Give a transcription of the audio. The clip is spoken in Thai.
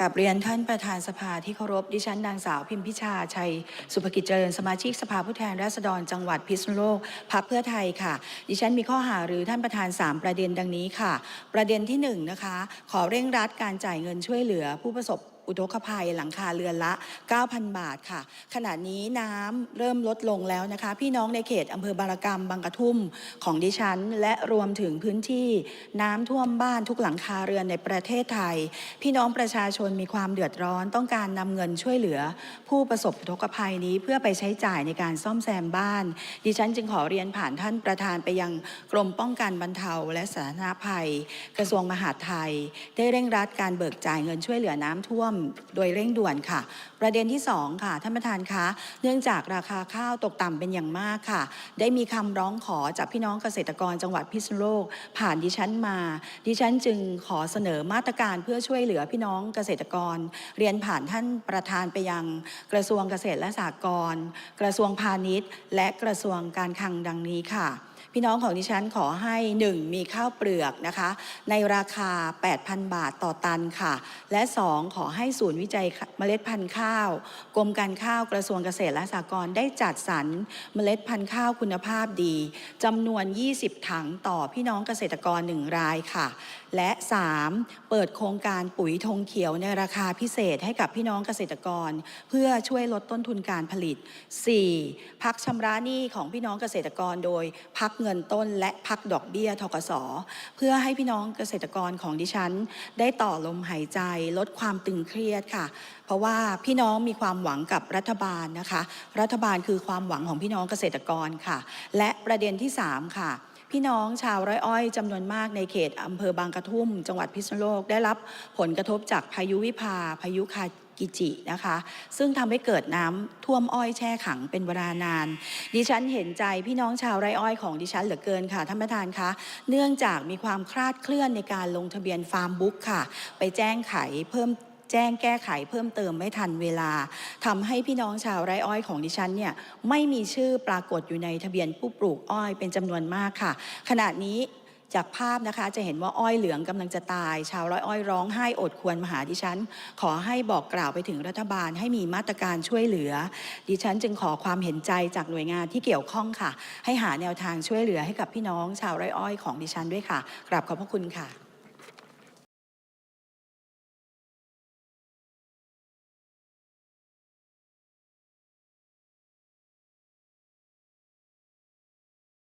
กับเรียนท่านประธานสภาที่เคารพดิฉันนางสาวพิมพิชาชัย สุภกิจเจริญสมาชิกสภาผู้แทนราษฎรจังหวัดพิษณุโลกพักเพื่อไทยค่ะ ดิฉันมีข้อหารือท่านประธาน 3 ประเด็นดังนี้ค่ะ ประเด็นที่1นะคะขอเร่งรัดการจ่ายเงินช่วยเหลือผู้ประสบ อุทกภัยหลังคาเรือนละ 9,000 บาทค่ะ ขณะนี้น้ำเริ่มลดลงแล้วนะคะ พี่น้องในเขตอำเภอบารกรรมบางกระทุ่มของดิฉัน และรวมถึงพื้นที่น้ำท่วมบ้านทุกหลังคาเรือนในประเทศไทย พี่น้องประชาชนมีความเดือดร้อนต้องการนำเงินช่วยเหลือ ผู้ประสบอุทกภัยนี้เพื่อไปใช้จ่ายในการซ่อมแซมบ้าน ดิฉันจึงขอเรียนผ่านท่านประธานไปยังกรมป้องกันบรรเทาและสาธารณภัย กระทรวงมหาดไทย ได้เร่งรัดการเบิกจ่ายเงินช่วยเหลือน้ำท่วมโดยเร่งด่วนค่ะ ประเด็นที่สองค่ะท่านประธานคะเนื่องจากราคาข้าวตกต่ำเป็นอย่างมากค่ะ ได้มีคำร้องขอจากพี่น้องเกษตรกรจังหวัดพิษณุโลก ผ่านดิฉันมา ดิฉันจึงขอเสนอมาตรการเพื่อช่วยเหลือพี่น้องเกษตรกร เรียนผ่านท่านประธานไปยังกระทรวงเกษตรและสหกรณ์ กระทรวงพาณิชย์ และกระทรวงการคลังดังนี้ค่ะ พี่น้องของดิฉันขอให้ 1. มีข้าวเปลือกนะคะ ในราคา 8,000 บาทต่อตันค่ะ และ 2. ขอให้ศูนย์วิจัยเมล็ดพันธุ์ข้าว กรมการข้าวกระทรวงเกษตรและสหกรณ์ได้จัดสรรเมล็ดพันธุ์ข้าวคุณภาพดีจำนวน 20 ถังต่อพี่น้องเกษตรกร 1 รายค่ะและ 3. เปิดโครงการปุ๋ยธงเขียวในราคาพิเศษให้กับพี่น้องเกษตรกร เพื่อช่วยลดต้นทุนการผลิต 4. พักชำระหนี้ของพี่น้องเกษตรกรโดยพักเงินต้นและพักดอกเบี้ยทกสเพื่อให้พี่น้องเกษตรกรของดิฉัน ได้ต่อลมหายใจลดความตึงเครียดค่ะ เพราะว่าพี่น้องมีความหวังกับรัฐบาลนะคะ รัฐบาลคือความหวังของพี่น้องเกษตรกรค่ะ และประเด็นที่ 3 ค่ะ พี่น้องชาวไร่อ้อยจำนวนมากในเขตอำเภอบางกระทุ่ม จังหวัดพิษณุโลกได้รับผลกระทบจากพายุวิภาพายุคากิจินะคะ ซึ่งทำให้เกิดน้ำท่วมอ้อยแช่ขังเป็นเวลานาน ดิฉันเห็นใจพี่น้องชาวไร่อ้อยของดิฉันเหลือเกินค่ะท่านประธานคะ เนื่องจากมีความคลาดเคลื่อนในการลงทะเบียนฟาร์มบุ๊กค่ะ ไปแจ้งไขเพิ่ม แจ้งแก้ไขเพิ่มเติมไม่ทันเวลาทำให้พี่น้องชาวไร่อ้อยของดิฉันเนี่ยไม่มีชื่อปรากฏอยู่ในทะเบียนผู้ปลูกอ้อยเป็นจำนวนมากค่ะ ขณะนี้จากภาพนะคะจะเห็นว่าอ้อยเหลืองกำลังจะตาย ชาวไร่อ้อยร้องไห้อดควรมาหาดิฉัน ขอให้บอกกล่าวไปถึงรัฐบาลให้มีมาตรการช่วยเหลือ ดิฉันจึงขอความเห็นใจจากหน่วยงานที่เกี่ยวข้องค่ะ ให้หาแนวทางช่วยเหลือให้กับพี่น้อง ชาวไร่อ้อยของดิฉันด้วยค่ะกราบขอบพระคุณค่ะ